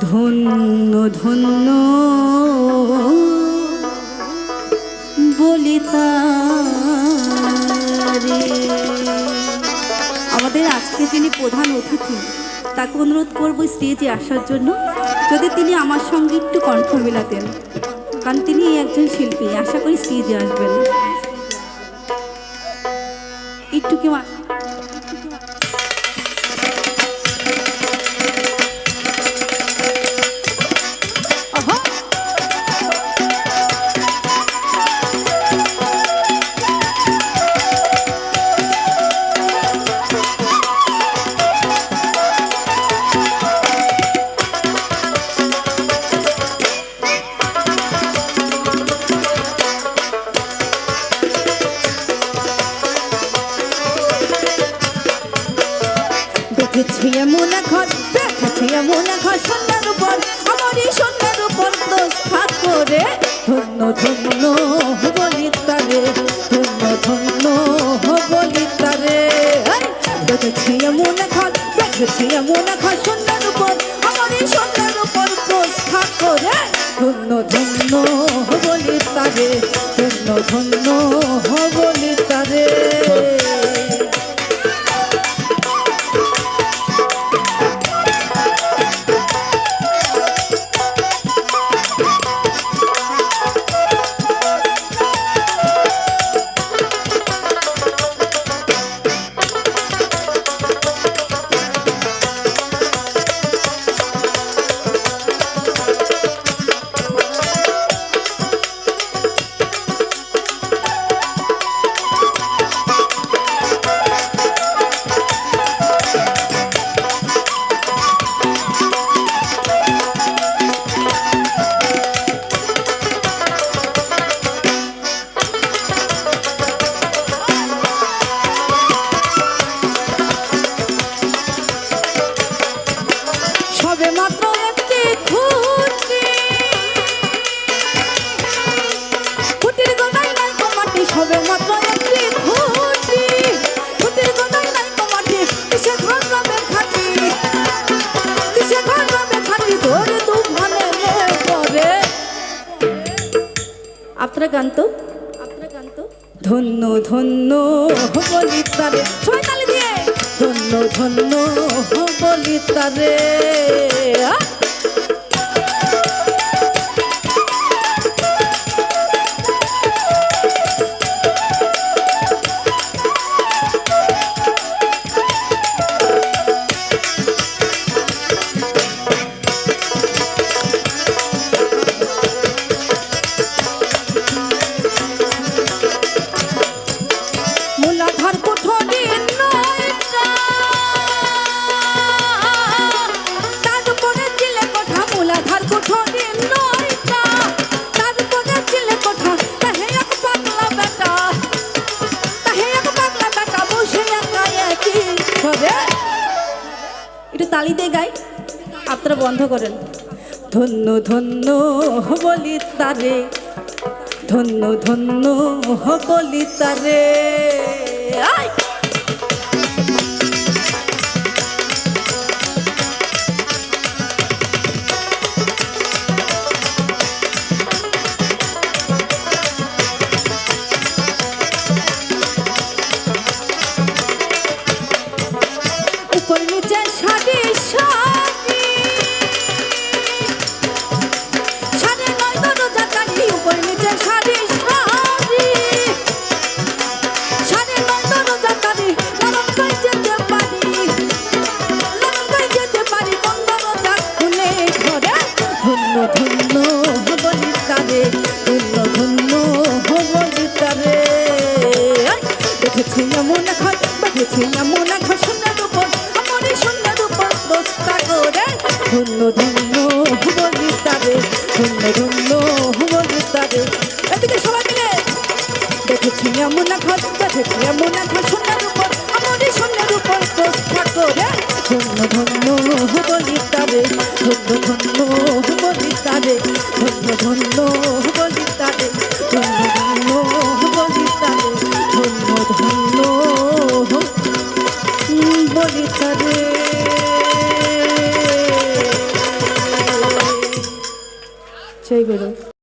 ধন্য ধন্য। বলিতারে। আমাদের আজকে যিনি প্রধান অতিথি, তাকে অনুরোধ করব স্টেজে আসার জন্য, যদি তিনি আমার সঙ্গে একটু কণ্ঠ মেলাতেন, কারণ তিনি একজন শিল্পী, আশা করি স্টেজে আসবেন। একটু কেউ দেখেছি এমন ঘর, দেখেছি এমন ঘর, সন্ধ্যার উপর আমার এই সন্ধ্যার উপর প্রস্থান করে। ধন্য ধন্য বলি তারে, ধন্য ধন্য বলি তারে। দেখেছি এমন ঘর, দেখেছি এমন ঘর, সন্ধ্যার উপর আমার এই সন্ধ্যার উপর প্রস্থান করে। ধন্য ধন্য বলি তারে, ধন্য ধন্য বলি আপনারা গান তো? আপনারা ধন্য ধন্য বলি তারে। সবাই তালি দিয়ে। ধন্য ধন্য বলি তারে। দিয়ে গাই। আপনারা বন্ধ করেন। ধন্য ধন্য বলি তারে। ধন্য ধন্য বলি তারে। আয়! উপর নিচে সারি ধন্য ধন্য বলি তারে ধন্য ধন্য বলি তারে এদিকে সবাই মিলে। দেখেছি এমন ঘর দেখেছি এমন ঘর সোনার উপর আমার এই সোনার উপর বস্তা করে ধন্য ধন্য বলি তারে ধন্য ধন্য বলি তারে ধন্য ধন্য বলি তারে